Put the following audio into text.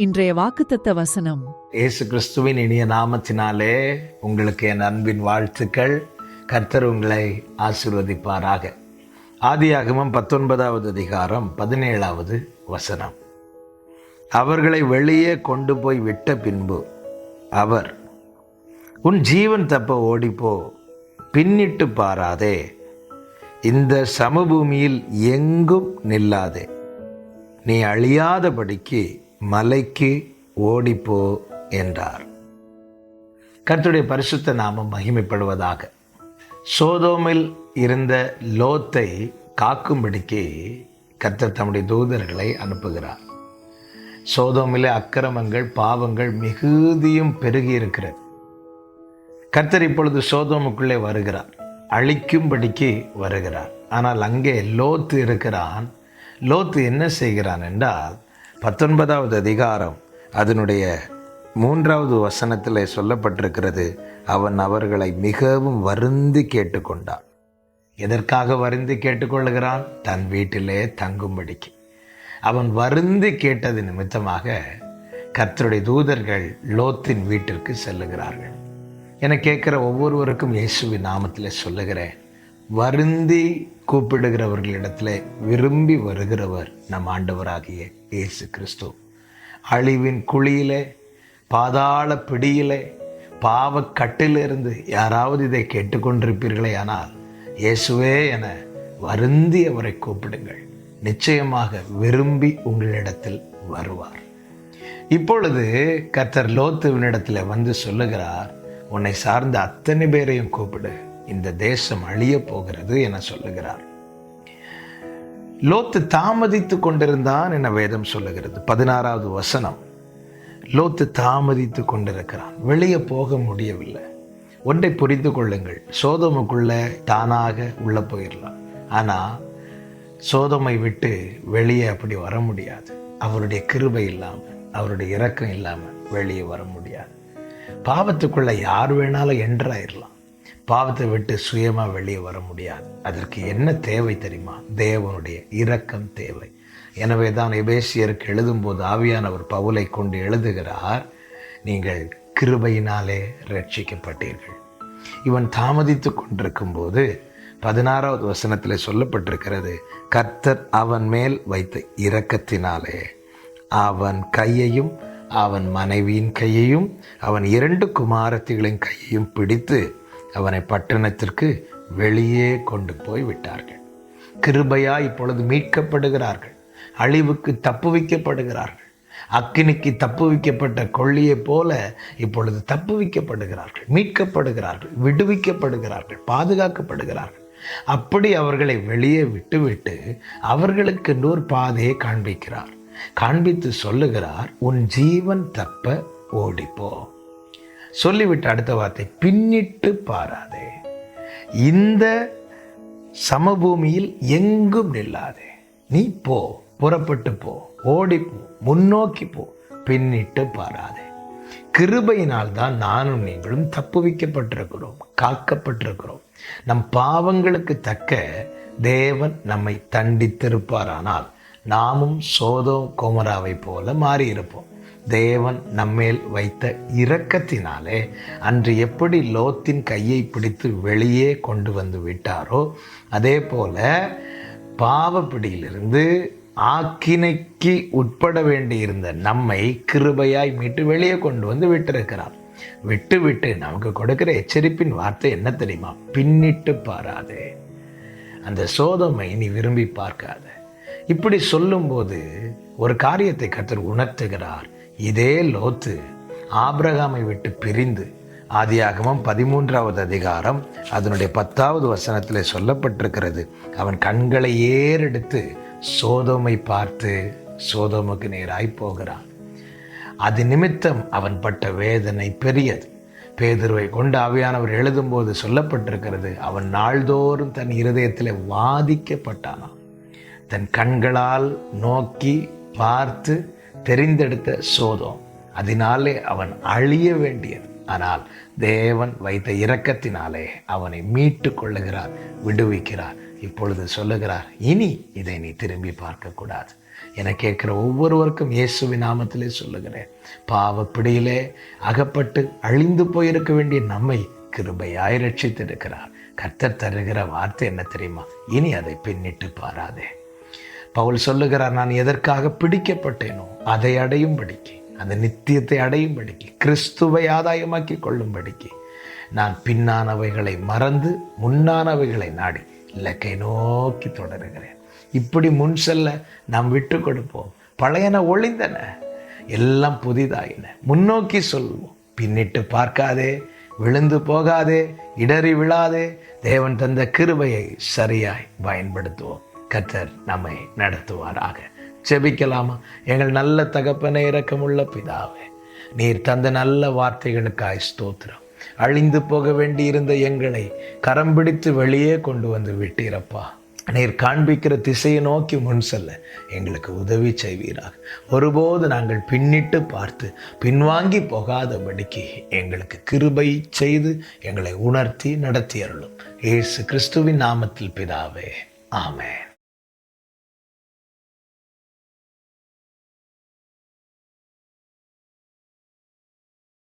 இன்றைய வாக்குத்தத்த வசனம். இயேசு கிறிஸ்துவின் இனிய நாமத்தினாலே உங்களுக்கு என் அன்பின் வாழ்த்துக்கள். கர்த்தர் உங்களை ஆசீர்வதிப்பாராக. ஆதியாகமம் பத்தொன்பதாவது அதிகாரம் பதினேழாவது வசனம். அவர்களை வெளியே கொண்டு போய் விட்ட பின்பு அவர் உன் ஜீவன் தப்ப ஓடிப்போ பின்னிட்டு பாராதே. இந்த சமபூமியில் எங்கும் நில்லாதே. நீ அழியாதபடிக்கு மலைக்கு ஓடிப்போ என்றார். கர்த்துடைய பரிசுத்த நாமம் மகிமைப்படுவதாக. சோதோமில் இருந்த லோத்தை காக்கும்படிக்கு கர்த்தர் தம்முடைய தூதர்களை அனுப்புகிறார். சோதோமிலே அக்கிரமங்கள் பாவங்கள் மிகுதியும் பெருகி இருக்கிறது. கர்த்தர் இப்பொழுது சோதோமுக்குள்ளே வருகிறார். அழிக்கும்படிக்கு வருகிறார். ஆனால் அங்கே லோத்து இருக்கிறான். லோத்து என்ன செய்கிறான் என்றால் பத்தொன்பதாவது அதிகாரம் அதனுடைய மூன்றாவது வசனத்தில் சொல்லப்பட்டிருக்கிறது அவன் அவர்களை மிகவும் வருந்தி கேட்டுக்கொண்டான். எதற்காக வருந்தி கேட்டுக்கொள்கிறான் தன் வீட்டிலே தங்கும்படிக்கு. அவன் வருந்தி கேட்டது நிமித்தமாக கர்த்தருடைய தூதர்கள் லோத்தின் வீட்டிற்கு செல்லுகிறார்கள். என கேட்குற ஒவ்வொருவருக்கும் இயேசுவின் நாமத்தில் சொல்லுகிறேன் வருந்தி கூப்பிடுகிறவர்களிடத்தில் விரும்பி வருகிறவர் நம் ஆண்டவராகிய இயேசு கிறிஸ்து. அழிவின் குழியிலே பாதாள பிடியிலே பாவக்கட்டிலிருந்து யாராவது இதை கேட்டுக்கொண்டிருப்பீர்களே ஆனால் இயேசுவே என வருந்தி அவரை கூப்பிடுங்கள். நிச்சயமாக விரும்பி உங்களிடத்தில் வருவார். இப்பொழுது கர்த்தர் லோத்துவினிடத்தில் வந்து சொல்லுகிறார் உன்னை சார்ந்த அத்தனை பேரையும் கூப்பிடு. இந்த தேசம் அழிய போகிறது என சொல்லுகிறார். லோத்து தாமதித்து கொண்டிருந்தான் என வேதம் சொல்லுகிறது. பதினாறாவது வசனம். லோத்து தாமதித்து கொண்டிருக்கிறான். வெளியே போக முடியவில்லை. ஒன்றை புரிந்து கொள்ளுங்கள். சோதமுக்குள்ள தானாக உள்ள போயிடலாம் ஆனால் சோதமை விட்டு வெளியே அப்படி வர முடியாது. அவருடைய கிருபை இல்லாமல் அவருடைய இரக்கம் இல்லாமல் வெளியே வர முடியாது. பாவத்துக்குள்ள யார் வேணாலும் என்ட்ராயிடலாம் பாவத்தை விட்டு சுயமாக வெளியே வர முடியாது. அதற்கு என்ன தேவை தெரியுமா? தேவனுடைய இரக்கம் தேவை. எனவே தான் எபேசியருக்கு எழுதும்போது ஆவியானவர் பவுலை கொண்டு எழுதுகிறார் நீங்கள் கிருபையினாலே ரட்சிக்கப்பட்டீர்கள் இவன் தாமதித்து கொண்டிருக்கும் போது பதினாறாவது வசனத்தில் சொல்லப்பட்டிருக்கிறது கர்த்தர் அவன் மேல் வைத்த இரக்கத்தினாலே அவன் கையையும் அவன் மனைவியின் கையையும் அவன் இரண்டு குமாரத்திகளின் கையையும் பிடித்து அவனை பட்டணத்திற்கு வெளியே கொண்டு போய் விட்டார்கள். கிருபையா இப்பொழுது மீட்கப்படுகிறார்கள். அழிவுக்கு தப்பு வைக்கப்படுகிறார்கள். அக்கினிக்கு தப்புவிக்கப்பட்ட கொள்ளியைப் போல இப்பொழுது தப்பு வைக்கப்படுகிறார்கள். மீட்கப்படுகிறார்கள் விடுவிக்கப்படுகிறார்கள் பாதுகாக்கப்படுகிறார்கள். அப்படி அவர்களை வெளியே விட்டுவிட்டு அவர்களுக்கு நூறு பாதையை காண்பிக்கிறார். காண்பித்து சொல்லுகிறார் உன் ஜீவன் தப்ப ஓடிப்போ. சொல்லிவிட்டு அடுத்த வார்த்தை பின்னிட்டு பாராதே. இந்த சமபூமியில் எங்கும் நில்லாதே. நீ போ புறப்பட்டு போ ஓடி போ முன்னோக்கி போ பின்னிட்டு பாராதே. கிருபையினால் தான் நானும் நீங்களும் தப்புவிக்கப்பட்டிருக்கிறோம் காக்கப்பட்டிருக்கிறோம். நம் பாவங்களுக்கு தக்க தேவன் நம்மை தண்டித்திருப்பாரானால் நாமும் சோதோ கோமராவை போல மாறியிருப்போம். தேவன் நம்மேல் வைத்த இரக்கத்தினாலே அன்று எப்படி லோத்தின் கையை பிடித்து வெளியே கொண்டு வந்து விட்டாரோ அதே போல பாவப்பிடியிலிருந்து ஆக்கினைக்கு உட்பட வேண்டியிருந்த நம்மை கிருபையாய் மீட்டு வெளியே கொண்டு வந்து விட்டிருக்கிறார். விட்டு விட்டு நமக்கு கொடுக்கிற எச்சரிப்பின் வார்த்தை என்ன தெரியுமா? பின்னிட்டு பாராதே. அந்த சோதமை நீ விரும்பி பார்க்காத. இப்படி சொல்லும்போது ஒரு காரியத்தை கத்தர் உணர்த்துகிறார். இதே லோத்து ஆபிரகாமை விட்டு பிரிந்து ஆதியாகமம் பதிமூன்றாவது அதிகாரம் அதனுடைய பத்தாவது வசனத்தில் சொல்லப்பட்டிருக்கிறது. அவன் கண்களை ஏறெடுத்து சோதோமை பார்த்து சோதோமுக்கு நேராய் போகிறான். அது நிமித்தம் அவன் பட்ட வேதனை பெரியது. பேதுருவை கொண்டு ஆவியானவர் எழுதும்போது சொல்லப்பட்டிருக்கிறது அவன் நாள்தோறும் தன் இருதயத்தில் வாதிக்கப்பட்டானான் தன் கண்களால் நோக்கி பார்த்து தெரிந்தெடுத்த சோதம். அதனாலே அவன் அழிய வேண்டியது. ஆனால் தேவன் வைத்த இரக்கத்தினாலே அவனை மீட்டு கொள்ளுகிறார் விடுவிக்கிறார். இப்பொழுது சொல்லுகிறார் இனி இதை நீ திரும்பி பார்க்கக்கூடாது. என கேட்கிற ஒவ்வொருவருக்கும் இயேசுவி நாமத்திலே சொல்லுகிறேன் பாவ பிடியிலே அகப்பட்டு அழிந்து போயிருக்க வேண்டிய நம்மை கிருபையாய் ரட்சித்திருக்கிறார். கர்த்தர் தருகிற வார்த்தை என்ன தெரியுமா? இனி அதை பின்னிட்டு பாராதே. பவுல் சொல்லுகிறார் நான் எதற்காக பிடிக்கப்பட்டேனோ அதை அடையும்படிக்கு அந்த நித்தியத்தை அடையும்படிக்கு கிறிஸ்துவை ஆதாயமாக்கி கொள்ளும்படிக்கு நான் பின்னானவைகளை மறந்து முன்னானவைகளை நாடி இலக்கை நோக்கி தொடருகிறேன். இப்படி முன் செல்ல நாம் விட்டு கொடுப்போம். பழையன ஒளிந்தன எல்லாம் புதிதாயின. முன்னோக்கி சொல்வோம் பின்னிட்டு பார்க்காதே விழுந்து போகாதே இடறி விழாதே தேவன் தந்த கிருபையை சரியாய் பயன்படுத்துவோம். கர்த்தர் நம்மை நடத்துவாராக. செபிக்கலாமா எங்கள் நல்ல தகப்பனை இரக்கமுள்ள பிதாவே நீர் தந்த நல்ல வார்த்தைகளுக்காய் ஸ்தோத்திரம். அழிந்து போக வேண்டியிருந்த எங்களை கரம் பிடித்து வெளியே கொண்டு வந்து விட்டீரப்பா. நீர் காண்பிக்கிற திசையை நோக்கி முன் செல்ல எங்களுக்கு உதவி செய்வீராக. ஒருபோது நாங்கள் பின்னிட்டு பார்த்து பின்வாங்கி போகாதபடிக்கு எங்களுக்கு கிருபை செய்து எங்களை உணர்த்தி நடத்தியருளும். இயேசு கிறிஸ்துவின் நாமத்தில் பிதாவே ஆமேன்.